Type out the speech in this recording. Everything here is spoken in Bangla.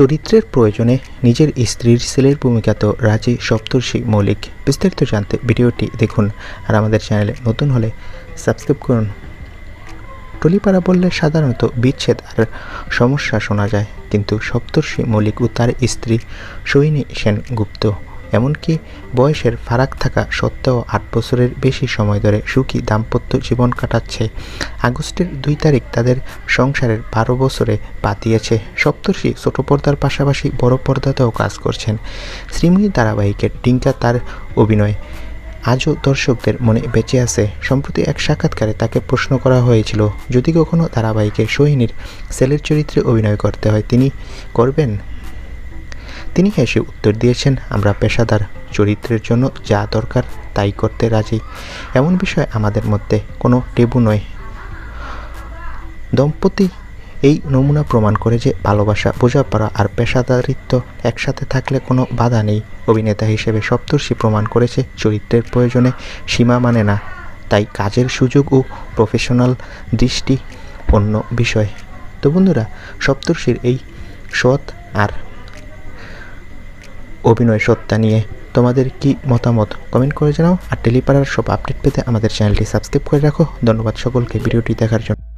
চরিত্রের প্রয়োজনে নিজের স্ত্রীর ছেলের ভূমিকাতেও রাজি সপ্তর্ষি মৌলিক। বিস্তারিত জানতে ভিডিওটি দেখুন আর আমাদের চ্যানেলে নতুন হলে সাবস্ক্রাইব করুন। টলিপাড়া বললে সাধারণত বিচ্ছেদ আর সমস্যা শোনা যায়, কিন্তু সপ্তর্ষি মৌলিক ও তার স্ত্রী সৈনী সেনগুপ্ত। এমনকি বয়সের ফারাক থাকা সত্ত্বেও আট বছরের বেশি সময় ধরে সুখী দাম্পত্য জীবন কাটাচ্ছে। আগস্টের দুই তারিখ তাদের সংসারের বারো বছরে পা দিয়েছে। সপ্তর্ষি ছোট পর্দার পাশাপাশি বড় পর্দাতেও কাজ করছেন। শ্রীময়ী ধারাবাহিকের ডিঙ্কা তার অভিনয়। আজও দর্শকদের মনে বেঁচে আছে। সম্প্রতি এক সাক্ষাৎকারে তাকে প্রশ্ন করা হয়েছিল, যদি কখনো ধারাবাহিকে সোহিনীর ছেলের চরিত্রে অভিনয় করতে হয়, তিনি করবেন? তিনি হেসে উত্তর দিয়েছেন, আমরা পেশাদার চরিত্রের জন্য যা দরকার তাই করতে রাজি। এমন বিষয় আমাদের মধ্যে কোনো টেবু নয়। দম্পতি এই নমুনা প্রমাণ করে যে ভালোবাসা, বোঝাপড়া আর পেশাদারিত্ব একসাথে থাকলে কোনো বাধা নেই। অভিনেতা হিসেবে সপ্তর্ষি প্রমাণ করেছে, চরিত্রের প্রয়োজনে সীমা মানে না, তাই কাজের সুযোগ ও প্রফেশনাল দৃষ্টি অন্য বিষয়। তো বন্ধুরা, সপ্তর্ষির এই সৎ আর অভিনয় সত্তা নিয়ে। তোমাদের কি মতামত? কমেন্ট করে জানাও। আর টেলিপাড়ার সব আপডেট পেতে আমাদের চ্যানেলটি সাবস্ক্রাইব করে রাখো। ধন্যবাদ সকলকে ভিডিওটি দেখার জন্য।